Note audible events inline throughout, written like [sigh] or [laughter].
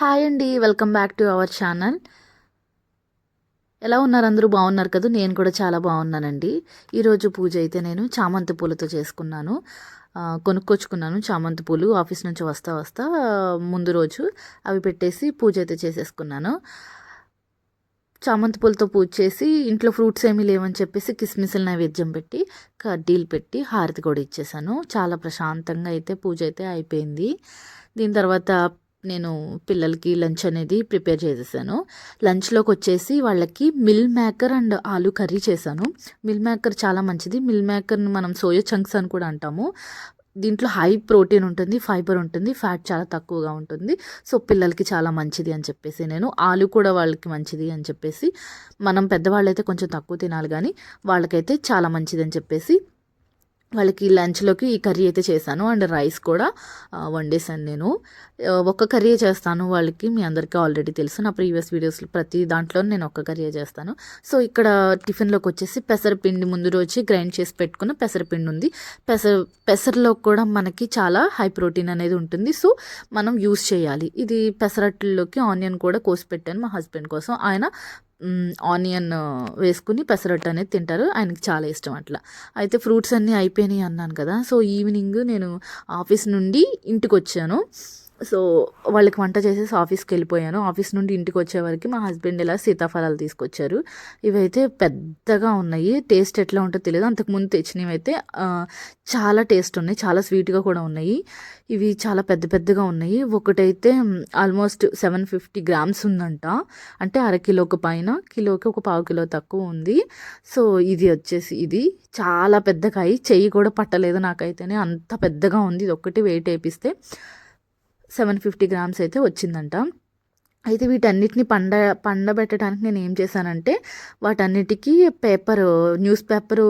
Hi అండి welcome back to our channel ఎలా ఉన్నారు అందరూ? బాగున్నారు కదా? నేను కూడా చాలా బాగున్నానండి. ఈరోజు పూజ అయితే నేను చామంతి పూలతో చేసుకున్నాను. కొనుక్కొచ్చుకున్నాను చామంతి పూలు. ఆఫీస్ నుంచి వస్తా వస్తా ముందు రోజు అవి పెట్టేసి పూజ అయితే చేసేసుకున్నాను. చామంతి పూలతో పూజ చేసి ఇంట్లో ఫ్రూట్స్ ఏమీ లేవని చెప్పేసి కిస్మిస్ల నైవేద్యం పెట్టి కడ్డీలు పెట్టి హారతి కూడా ఇచ్చేసాను. చాలా ప్రశాంతంగా అయితే పూజ అయితే అయిపోయింది. దీని తర్వాత నేను పిల్లలకి లంచ్ అనేది ప్రిపేర్ చేసేసాను. లంచ్లోకి వచ్చేసి వాళ్ళకి మిల్ మేకర్ అండ్ ఆలు కర్రీ చేశాను. మిల్ మేకర్ చాలా మంచిది. మిల్ మేకర్ని మనం సోయా చంక్స్ అని కూడా అంటాము. దీంట్లో హై ప్రోటీన్ ఉంటుంది ఫైబర్ ఉంటుంది ఫ్యాట్ చాలా తక్కువగా ఉంటుంది. సో పిల్లలకి చాలా మంచిది అని చెప్పేసి నేను ఆలు కూడా వాళ్ళకి మంచిది అని చెప్పేసి మనం పెద్దవాళ్ళు అయితే కొంచెం తక్కువ తినాలి కానీ వాళ్ళకైతే చాలా మంచిది అని చెప్పేసి వాళ్ళకి లంచ్లోకి ఈ కర్రీ అయితే చేశాను. అండ్ రైస్ కూడా వండేసాను నేను. ఒక్క కర్రీ చేస్తాను వాళ్ళకి మీ అందరికీ ఆల్రెడీ తెలుసు. నా ప్రీవియస్ వీడియోస్లో ప్రతి దాంట్లో నేను ఒక్క కర్రీ చేస్తాను. సో ఇక్కడ టిఫిన్లోకి వచ్చేసి పెసరపిండి ముందు రోజు గ్రైండ్ చేసి పెట్టుకున్న పెసరపిండి ఉంది. పెసర పెసరలో కూడా మనకి చాలా హై ప్రోటీన్ అనేది ఉంటుంది. సో మనం యూస్ చేయాలి. ఇది పెసరట్లోకి ఆనియన్ కూడా కోసి పెట్టాను మా హస్బెండ్ కోసం. ఆయన ఆనియన్ వేసుకుని పెసరట్టు అనేది తింటారు. ఆయనకి చాలా ఇష్టం అట్లా. అయితే ఫ్రూట్స్ అన్నీ అయిపోయినాయి అన్నాను కదా. సో ఈవినింగ్ నేను ఆఫీస్ నుండి ఇంటికి వచ్చాను సో వాళ్ళకి వంట చేసేసి ఆఫీస్కి వెళ్ళిపోయాను. ఆఫీస్ నుండి ఇంటికి వచ్చేవరకు మా హస్బెండ్ ఇలా సీతాఫలాలు తీసుకొచ్చారు. ఇవైతే పెద్దగా ఉన్నాయి. టేస్ట్ ఎట్లా ఉంటుందో తెలియదు. అంతకుముందు తెచ్చినవి అయితే చాలా టేస్ట్ ఉన్నాయి. చాలా స్వీట్గా కూడా ఉన్నాయి. ఇవి చాలా పెద్ద పెద్దగా ఉన్నాయి. ఒకటైతే ఆల్మోస్ట్ సెవెన్ ఫిఫ్టీ గ్రామ్స్ ఉందంట. అంటే అరకిలోకి పైన కిలోకి ఒక పావు కిలో తక్కువ ఉంది. సో ఇది వచ్చేసి ఇది. చాలా పెద్ద కాయ చెయ్యి కూడా పట్టలేదు నాకైతేనే. అంత పెద్దగా ఉంది. ఇది ఒక్కటి వెయిట్ వేపిస్తే సెవెన్ ఫిఫ్టీ గ్రామ్స్ అయితే వచ్చిందంట. అయితే వీటన్నిటిని పండ పండబెట్టడానికి నేను ఏం చేశానంటే వాటన్నిటికీ పేపర్ న్యూస్ పేపర్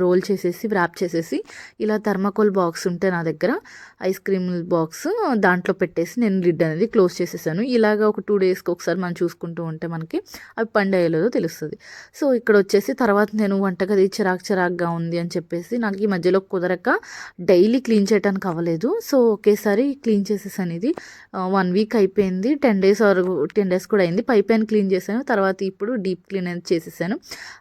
రోల్ చేసేసి వ్రాప్ చేసేసి ఇలా థర్మాకోల్ బాక్స్ ఉంటే నా దగ్గర ఐస్ క్రీమ్ బాక్స్ దాంట్లో పెట్టేసి నేను లిడ్ అనేది క్లోజ్ చేసేసాను. ఇలాగ ఒక టూ డేస్కి ఒకసారి మనం చూసుకుంటూ ఉంటే మనకి అవి పండేయలేదో తెలుస్తుంది. సో ఇక్కడ వచ్చేసి తర్వాత నేను వంటగది చిరాకు చిరాకుగా ఉంది అని చెప్పేసి నాకు ఈ మధ్యలో కుదరక డైలీ క్లీన్ చేయడానికి అవ్వలేదు. సో ఒకేసారి క్లీన్ చేసేసాను ఇది వన్ వీక్ అయిపోయింది. Ten days or ten days కూడా అయింది. పై పైన క్లీన్ చేశాను. తర్వాత ఇప్పుడు డీప్ క్లీన్ అనేది చేసేసాను.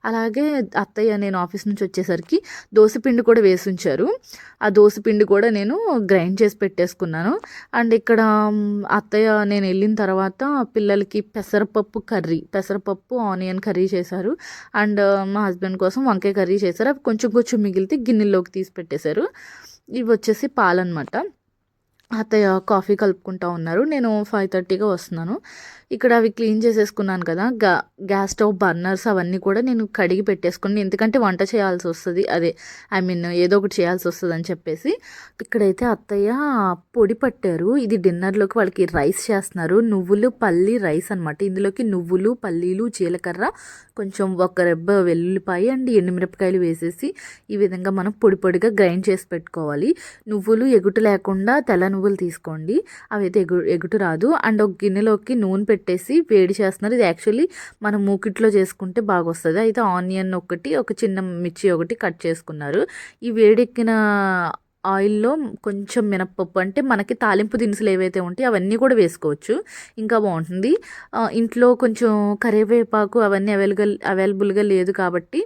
అలాగే అత్తయ్య నేను ఆఫీస్ నుంచి వచ్చేసి వచ్చేసరికి దోసపిండి కూడా వేసి ఉంచారు ఆ దోసపిండి కూడా నేను గ్రైండ్ చేసి పెట్టేసుకున్నాను. అండ్ ఇక్కడ అత్తయ్య నేను వెళ్ళిన తర్వాత పిల్లలకి పెసరపప్పు కర్రీ పెసరపప్పు ఆనియన్ కర్రీ చేశారు. అండ్ మా హస్బెండ్ కోసం వంకాయ కర్రీ చేశారు. అవి కొంచెం కొంచెం మిగిలితే గిన్నెలోకి తీసి పెట్టేశారు. ఇవి వచ్చేసి పాలన్నమాట అత్తయ్య కాఫీ కలుపుకుంటా ఉన్నారు. నేను ఫైవ్ థర్టీగా వస్తున్నాను. ఇక్కడ అవి క్లీన్ చేసేసుకున్నాను కదా. గా గ్యాస్ స్టవ్ బర్నర్స్ అవన్నీ కూడా నేను కడిగి పెట్టేసుకుని ఎందుకంటే వంట చేయాల్సి వస్తుంది. అదే ఐ మీన్ ఏదో ఒకటి చేయాల్సి వస్తుంది అని చెప్పేసి. ఇక్కడైతే అత్తయ్య పొడి పట్టారు. ఇది డిన్నర్లోకి వాళ్ళకి రైస్ చేస్తున్నారు. నువ్వులు పల్లి రైస్ అనమాట ఇందులోకి నువ్వులు పల్లీలు జీలకర్ర కొంచెం ఒక రెబ్బ వెల్లుల్లిపాయ అండ్ ఎండుమిరపకాయలు వేసేసి ఈ విధంగా మనం పొడి పొడిగా గ్రైండ్ చేసి పెట్టుకోవాలి. నువ్వులు ఎగుటు లేకుండా తెల్ల నువ్వులు తీసుకోండి. అవి అయితే ఎగు ఎగుటు రాదు. అండ్ ఒక గిన్నెలోకి నూనె పెట్టేసి వేడి చేస్తున్నారు. ఇది యాక్చువల్లీ మనం మూకిట్లో చేసుకుంటే బాగా వస్తుంది అయితే ఆనియన్ ఒకటి ఒక చిన్న మిర్చి ఒకటి కట్ చేసుకున్నారు. ఈ వేడెక్కిన ఆయిల్లో కొంచెం మినప్పప్పు అంటే మనకి తాలింపు దినుసులు ఏవైతే ఉంటాయో అవన్నీ కూడా వేసుకోవచ్చు. ఇంకా బాగుంటుంది. ఇంట్లో కొంచెం కరివేపాకు అవన్నీ అవైలబుల్ అవైలబుల్గా లేదు కాబట్టి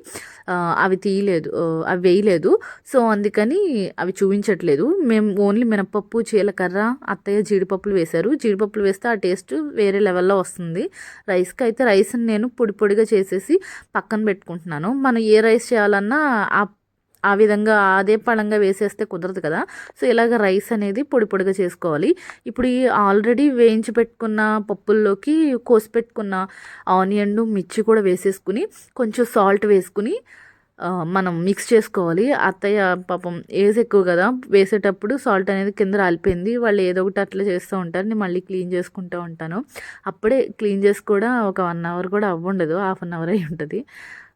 అవి తీయలేదు అవి వేయలేదు. సో అందుకని అవి చూపించట్లేదు. మేము ఓన్లీ మినపప్పు చీలకర్ర అత్తయ్య జీడిపప్పులు వేశారు. జీడిపప్పులు వేస్తే ఆ టేస్ట్ వేరే లెవెల్లో వస్తుంది. రైస్కి అయితే రైస్ని నేను పొడి పొడిగా చేసేసి పక్కన పెట్టుకుంటున్నాను. మనం ఏ రైస్ చేయాలన్నా ఆ ఆ విధంగా అదే పళంగా వేసేస్తే కుదరదు కదా. సో ఇలాగ రైస్ అనేది పొడి పొడిగా చేసుకోవాలి. ఇప్పుడు ఈ ఆల్రెడీ వేయించి పెట్టుకున్న పప్పుల్లోకి కోసి పెట్టుకున్న ఆనియన్ మిర్చి కూడా వేసేసుకుని కొంచెం సాల్ట్ వేసుకుని మనం మిక్స్ చేసుకోవాలి. అత్తయ్య పాపం ఏజ్ ఎక్కువ కదా. వేసేటప్పుడు సాల్ట్ అనేది కింద రాలిపోయింది. వాళ్ళు ఏదో ఒకటి అట్లా చేస్తూ ఉంటారు. నేను మళ్ళీ క్లీన్ చేసుకుంటూ ఉంటాను. అప్పుడే క్లీన్ చేసి కూడా ఒక వన్ అవర్ కూడా అవ్వండదు హాఫ్ అన్ అవర్ అయి ఉంటుంది.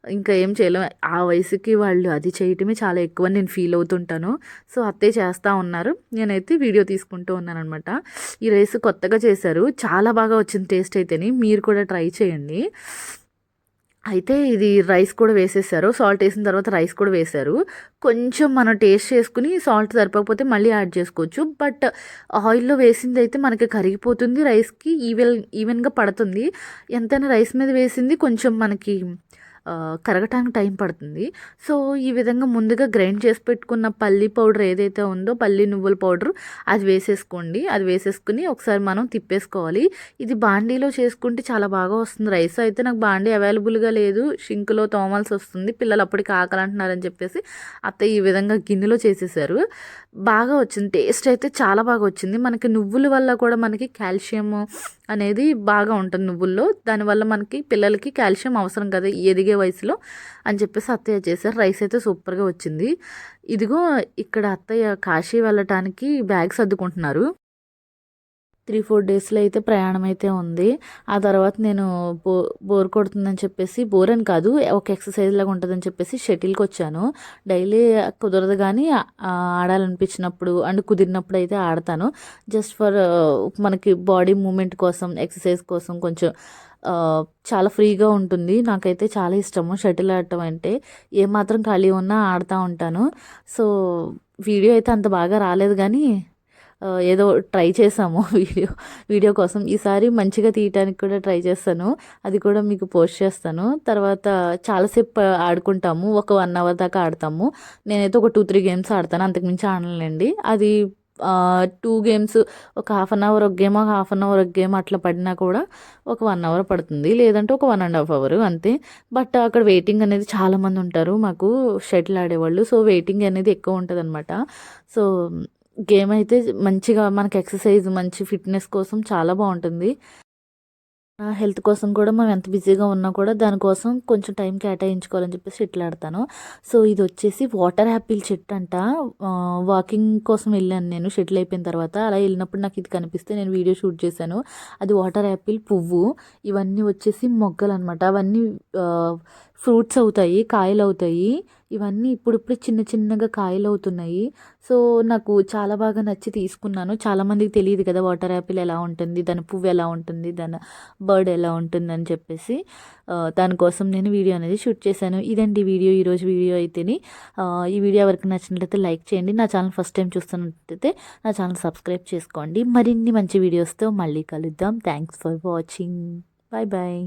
ఇంకా ఏం చేయలేం. ఆ వయసుకి వాళ్ళు అది చేయటమే చాలా ఎక్కువ నేను ఫీల్ అవుతుంటాను. సో అత్తే చేస్తూ ఉన్నారు. నేనైతే వీడియో తీసుకుంటూ ఉన్నాను అనమాట ఈ రైస్ కొత్తగా చేశారు. చాలా బాగా వచ్చింది టేస్ట్ అయితేని. మీరు కూడా ట్రై చేయండి. అయితే ఇది రైస్ కూడా వేసేసారు. సాల్ట్ వేసిన తర్వాత రైస్ కూడా వేశారు. కొంచెం మనం టేస్ట్ చేసుకుని సాల్ట్ సరిపోకపోతే మళ్ళీ యాడ్ చేసుకోవచ్చు. బట్ ఆయిల్లో వేసింది అయితే మనకి కరిగిపోతుంది రైస్కి. ఈవెన్ ఈవెన్గా పడుతుంది. ఎంతైనా రైస్ మీద వేసింది కొంచెం మనకి కరగటానికి టైం పడుతుంది. సో ఈ విధంగా ముందుగా గ్రైండ్ చేసి పెట్టుకున్న పల్లి పౌడర్ ఏదైతే ఉందో పల్లి నువ్వుల పౌడర్ అది వేసేసుకోండి. అది వేసేసుకుని ఒకసారి మనం తిప్పేసుకోవాలి. ఇది బాండీలో చేసుకుంటే చాలా బాగా వస్తుంది. రైస్ అయితే నాకు బాండీ అవైలబుల్గా లేదు. షింక్లో తోమాల్సి వస్తుంది. పిల్లలు అప్పటికి ఆకలి అంటున్నారని చెప్పేసి అత్తయ్య ఈ విధంగా గిన్నెలో చేసేసారు. బాగా వచ్చింది. టేస్ట్ అయితే చాలా బాగా వచ్చింది. మనకి నువ్వుల వల్ల కూడా మనకి కాల్షియం అనేది బాగా ఉంటుంది నువ్వుల్లో. దానివల్ల మనకి పిల్లలకి కాల్షియం అవసరం కదా ఎదిగే వయసులో అని చెప్పేసి అత్తయ్య చేశారు. రైస్ అయితే సూపర్గా వచ్చింది. ఇదిగో ఇక్కడ అత్తయ్య కాశీ వెళ్ళటానికి బ్యాగ్ సర్దుకుంటున్నారు త్రీ ఫోర్ డేస్లో అయితే ప్రయాణం అయితే ఉంది. ఆ తర్వాత నేను బో బోర్ కొడుతుందని చెప్పేసి బోర్ అని కాదు ఒక ఎక్సర్సైజ్ లాగా ఉంటుందని చెప్పేసి షటిల్కి వచ్చాను. డైలీ కుదరదు కానీ ఆడాలనిపించినప్పుడు అండ్ కుదిరినప్పుడు అయితే ఆడతాను. జస్ట్ ఫర్ మనకి బాడీ మూమెంట్ కోసం ఎక్సర్సైజ్ కోసం కొంచెం చాలా ఫ్రీగా ఉంటుంది. నాకైతే చాలా ఇష్టము షటిల్ ఆడటం అంటే. ఏమాత్రం ఖాళీ ఉన్నా ఆడుతూ ఉంటాను. సో వీడియో అయితే అంత బాగా రాలేదు కానీ ఏదో ట్రై చేసాము [laughs] వీడియో వీడియో కోసం. ఈసారి మంచిగా తీయటానికి కూడా ట్రై చేస్తాను. అది కూడా మీకు పోస్ట్ చేస్తాను. తర్వాత చాలాసేపు ఆడుకుంటాము. ఒక వన్ అవర్ దాకా ఆడతాము. నేనైతే ఒక టూ త్రీ గేమ్స్ ఆడతాను. అంతకుమించి ఆడలేండి అది టూ గేమ్స్ ఒక హాఫ్ అన్ అవర్ ఒక గేమ్ ఒక హాఫ్ అన్ అవర్ ఒక గేమ్ అట్లా పడినా కూడా ఒక వన్ అవర్ పడుతుంది. లేదంటే ఒక వన్ అండ్ హాఫ్ అవర్ అంతే. బట్ అక్కడ వెయిటింగ్ అనేది చాలామంది ఉంటారు. మాకు షటిల్ ఆడేవాళ్ళు. సో వెయిటింగ్ అనేది ఎక్కువ ఉంటుంది అనమాట సో గేమ్ అయితే మంచిగా మనకి ఎక్సర్సైజ్ మంచి ఫిట్నెస్ కోసం చాలా బాగుంటుంది. నా హెల్త్ కోసం కూడా మనం ఎంత బిజీగా ఉన్నా కూడా దానికోసం కొంచెం టైం కేటాయించుకోవాలని చెప్పేసి షటిల్ ఆడతాను సో ఇది వచ్చేసి వాటర్ యాపిల్ చెట్టు అంట. వాకింగ్ కోసం వెళ్ళాను నేను. షటిల్ అయిపోయిన తర్వాత అలా వెళ్ళినప్పుడు నాకు ఇది కనిపిస్తే నేను వీడియో షూట్ చేశాను. అది వాటర్ యాపిల్ పువ్వు ఇవన్నీ వచ్చేసి మొగ్గలు అనమాట అవన్నీ ఫ్రూట్స్ అవుతాయి కాయలు అవుతాయి. ఇవన్నీ ఇప్పుడిప్పుడు చిన్న చిన్నగా కాయలు అవుతున్నాయి సో నాకు చాలా బాగా నచ్చి తీసుకున్నాను. చాలామందికి తెలియదు కదా వాటర్ యాపిల్ ఎలా ఉంటుంది దాని పువ్వు ఎలా ఉంటుంది దాని బర్డ్ ఎలా ఉంటుంది అని చెప్పేసి దానికోసం నేను వీడియో అనేది షూట్ చేశాను. ఇదండి వీడియో ఈరోజు వీడియో అయితేని. ఈ వీడియో ఎవరికి నచ్చినట్లయితే లైక్ చేయండి. నా ఛానల్ ఫస్ట్ టైం చూస్తున్నట్లయితే నా ఛానల్ సబ్స్క్రైబ్ చేసుకోండి. మరిన్ని మంచి వీడియోస్తో మళ్ళీ కలుద్దాం. Thanks for watching. Bye bye